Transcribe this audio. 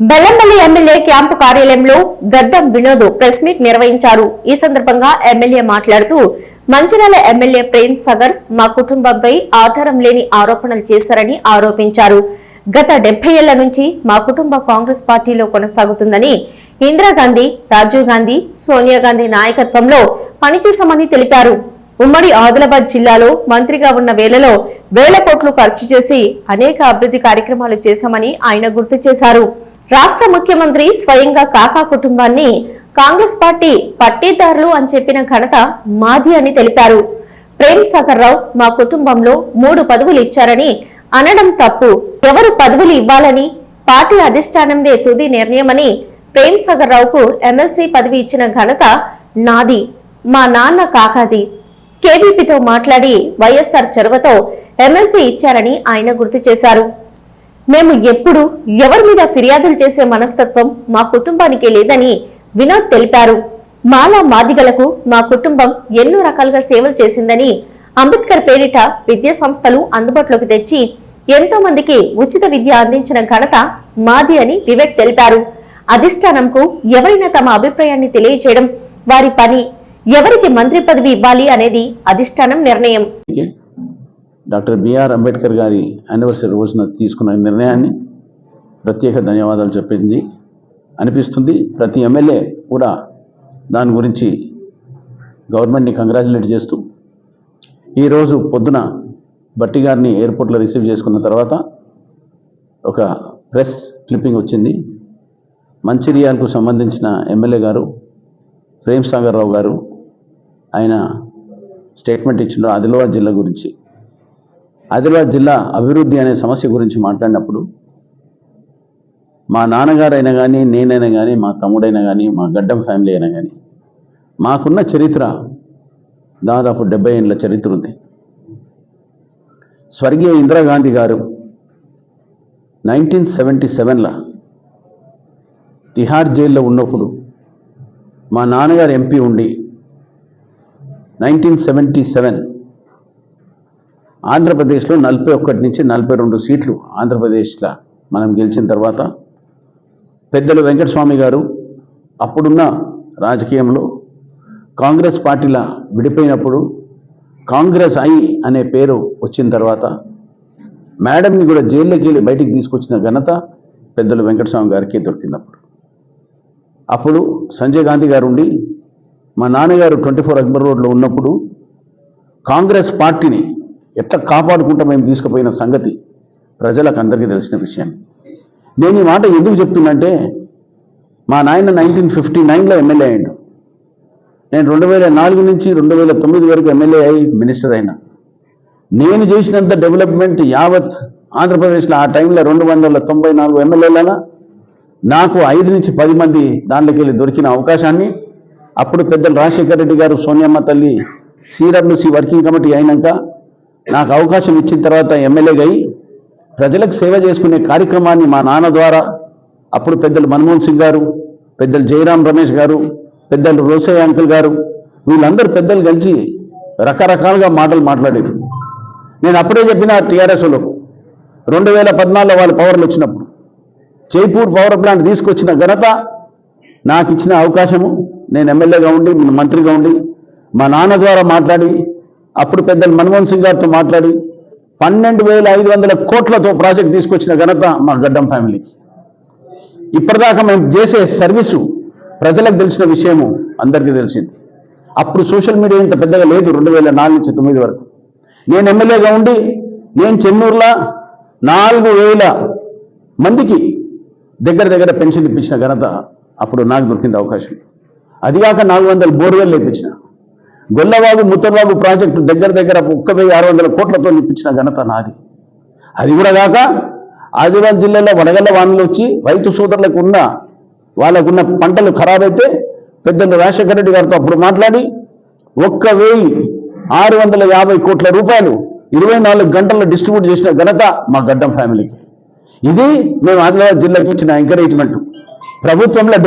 Bellampalli MLA camp కార్యాలయంలో గడ్డం Vinod press meet నిర్వహించారు. ఈ సందర్భంగా ఎమ్మెల్యే మాట్లాడుతూ మంచిర్యాల ఎమ్మెల్యే ప్రేమ్ సాగర్ మా కుటుంబంపై ఆధారం లేని ఆరోపణలు చేశారని ఆరోపించారు. గత డెబ్బై ఏళ్ళ నుంచి మా కుటుంబ కాంగ్రెస్ పార్టీలో కొనసాగుతుందని ఇందిరాగాంధీ రాజీవ్ గాంధీ సోనియా గాంధీ నాయకత్వంలో పనిచేశామని తెలిపారు. ఉమ్మడి ఆదిలాబాద్ జిల్లాలో మంత్రిగా ఉన్న వేళలో వేల కోట్లు ఖర్చు చేసి అనేక అభివృద్ధి కార్యక్రమాలు చేశామని ఆయన గుర్తు చేశారు. రాష్ట్ర ముఖ్యమంత్రి స్వయంగా కాకా కుటుంబాన్ని కాంగ్రెస్ పార్టీ పట్టీదారులు అని చెప్పిన ఘనత మాది అని తెలిపారు. ప్రేమ్ సాగర్ రావు మా కుటుంబంలో మూడు పదవులు ఇచ్చారని అనడం తప్పు. ఎవరు పదవులు ఇవ్వాలని పార్టీ అధిష్టానందే తుది నిర్ణయమని ప్రేమ్ సాగర్ రావుకు ఎమ్మెల్సీ పదవి ఇచ్చిన ఘనత నాది మా నాన్న కాకాది. కేబీపీతో మాట్లాడి వైఎస్ఆర్ చొరవతో ఎమ్మెల్సీ ఇచ్చారని ఆయన గుర్తు చేశారు. మేము ఎప్పుడు ఎవరి మీద ఫిర్యాదులు చేసే మనస్తత్వం మా కుటుంబానికి లేదని వినోద్ తెలిపారు. మాలా మాదిగలకు మా కుటుంబం ఎన్నో రకాలుగా సేవలు చేసిందని అంబేద్కర్ పేరిట విద్యా సంస్థలు అందుబాటులోకి తెచ్చి ఎంతో మందికి ఉచిత విద్య అందించిన ఘనత మాది అని వివేక్ తెలిపారు. అధిష్టానంకు ఎవరైనా తమ అభిప్రాయాన్ని తెలియజేయడం వారి పని. ఎవరికి మంత్రి పదవి ఇవ్వాలి అనేది అధిష్టానం నిర్ణయం. డాక్టర్ బిఆర్ అంబేద్కర్ గారి యానివర్సరీ రోజున తీసుకున్న నిర్ణయాన్ని ప్రత్యేక ధన్యవాదాలు చెప్పింది. అనిపిస్తుంది ప్రతి ఎమ్మెల్యే కూడా దాని గురించి గవర్నమెంట్ని కంగ్రాచులేట్ చేస్తూ ఈరోజు పొద్దున బట్టి గారిని ఎయిర్పోర్ట్లో రిసీవ్ చేసుకున్న తర్వాత ఒక ప్రెస్ క్లిప్పింగ్ వచ్చింది. మంచిర్యాలకు సంబంధించిన ఎమ్మెల్యే గారు ప్రేమ్ సాగర్ రావు గారు ఆయన స్టేట్మెంట్ ఇచ్చిన ఆదిలాబాద్ జిల్లా గురించి. ఆదిలాబాద్ జిల్లా అభివృద్ధి అనే సమస్య గురించి మాట్లాడినప్పుడు మా నాన్నగారైనా కానీ నేనైనా కానీ మా తమ్ముడైనా కానీ మా గడ్డం ఫ్యామిలీ అయినా కానీ మాకున్న చరిత్ర దాదాపు డెబ్బై ఏళ్ళ చరిత్ర ఉంది. స్వర్గీయ ఇందిరాగాంధీ గారు నైన్టీన్ సెవెంటీ సెవెన్లో తిహార్ జైల్లో ఉన్నప్పుడు మా నాన్నగారు ఎంపీ ఉండి నైన్టీన్ సెవెంటీ సెవెన్ ఆంధ్రప్రదేశ్లో నలభై ఒక్కటి నుంచి నలభై రెండు సీట్లు ఆంధ్రప్రదేశ్లో మనం గెలిచిన తర్వాత పెద్దలు వెంకటస్వామి గారు అప్పుడున్న రాజకీయంలో కాంగ్రెస్ పార్టీలా విడిపోయినప్పుడు కాంగ్రెస్ ఐ అనే పేరు వచ్చిన తర్వాత మేడంని కూడా జైల్లోకి వెళ్ళి బయటికి తీసుకొచ్చిన ఘనత పెద్దలు వెంకటస్వామి గారికి దొరికినప్పుడు అప్పుడు అప్పుడు సంజయ్ గాంధీ గారు ఉండి మా నాన్నగారు ట్వంటీ ఫోర్ అక్బర్ రోడ్లో ఉన్నప్పుడు కాంగ్రెస్ పార్టీని ఎట్లా కాపాడుకుంటా మేము తీసుకుపోయిన సంగతి ప్రజలకు అందరికీ తెలిసిన విషయం. నేను ఈ మాట ఎందుకు చెప్తున్నంటే మా నాయన నైన్టీన్ ఫిఫ్టీ నైన్లో ఎమ్మెల్యే అయ్యాడు. నేను రెండు వేల నాలుగు నుంచి రెండు వేల తొమ్మిది వరకు ఎమ్మెల్యే అయి మినిస్టర్ అయినా. నేను చేసినంత డెవలప్మెంట్ యావత్ ఆంధ్రప్రదేశ్లో ఆ టైంలో రెండు వందల తొంభై నాలుగు ఎమ్మెల్యేలన నాకు ఐదు నుంచి పది మంది దాంట్లోకి వెళ్ళి దొరికిన అవకాశాన్ని అప్పుడు పెద్దలు రాజశేఖర రెడ్డి గారు సోనియమ్మ తల్లి సిడబ్ల్యూసి వర్కింగ్ కమిటీ అయినాక నాకు అవకాశం ఇచ్చిన తర్వాత ఎమ్మెల్యేగా అయి ప్రజలకు సేవ చేసుకునే కార్యక్రమాన్ని మా నాన్న ద్వారా అప్పుడు పెద్దలు మన్మోహన్ సింగ్ గారు పెద్దలు జయరాం రమేష్ గారు పెద్దలు రోసయ్య అంకుల్ గారు వీళ్ళందరూ పెద్దలు కలిసి రకరకాలుగా మాటలు మాట్లాడేవి నేను అప్పుడే చెప్పిన టీఆర్ఎస్లో రెండు వేల పద్నాలుగులో వాళ్ళ పవర్లు వచ్చినప్పుడు జైపూర్ పవర్ ప్లాంట్ తీసుకొచ్చిన ఘనత నాకు ఇచ్చిన అవకాశము. నేను ఎమ్మెల్యేగా ఉండి మంత్రిగా ఉండి మా నాన్న ద్వారా మాట్లాడి అప్పుడు పెద్దలు మన్మోహన్ సింగ్ గారితో మాట్లాడి పన్నెండు వేల ఐదు వందల కోట్లతో ప్రాజెక్ట్ తీసుకొచ్చిన ఘనత మా గడ్డం ఫ్యామిలీకి ఇప్పటిదాకా మేము చేసే సర్వీసు ప్రజలకు తెలిసిన విషయము అందరికీ తెలిసింది. అప్పుడు సోషల్ మీడియా ఇంత పెద్దగా లేదు రెండు వేల నాలుగు నుంచి తొమ్మిది వరకు. నేను ఎమ్మెల్యేగా ఉండి నేను చెన్నూరులో నాలుగు వేల మందికి దగ్గర దగ్గర పెన్షన్ ఇప్పించిన ఘనత అప్పుడు నాకు దొరికింది అవకాశం. అదిగాక నాలుగు వందల బోర్వెల్ ఇప్పించిన గొల్లవాగు ముత్తరవాగు ప్రాజెక్టు దగ్గర దగ్గర ఒక్క వెయ్యి ఆరు వందల కోట్లతో నిప్పించిన ఘనత నాది. అది కూడా కాక ఆదివారం జిల్లాలో వడగల్ల వానలు వచ్చి రైతు సోదరులకు ఉన్న వాళ్ళకున్న పంటలు ఖరాబైతే పెద్దలు రాజశేఖర రెడ్డి గారితో అప్పుడు మాట్లాడి ఒక్క వెయ్యి ఆరు వందల యాభై కోట్ల రూపాయలు ఇరవై నాలుగు గంటల్లో డిస్ట్రిబ్యూట్ చేసిన ఘనత మా గడ్డం ఫ్యామిలీకి. ఇది మేము ఆదిలాబాద్ జిల్లాకి ఇచ్చిన ఎంకరేజ్మెంట్ ప్రభుత్వంలో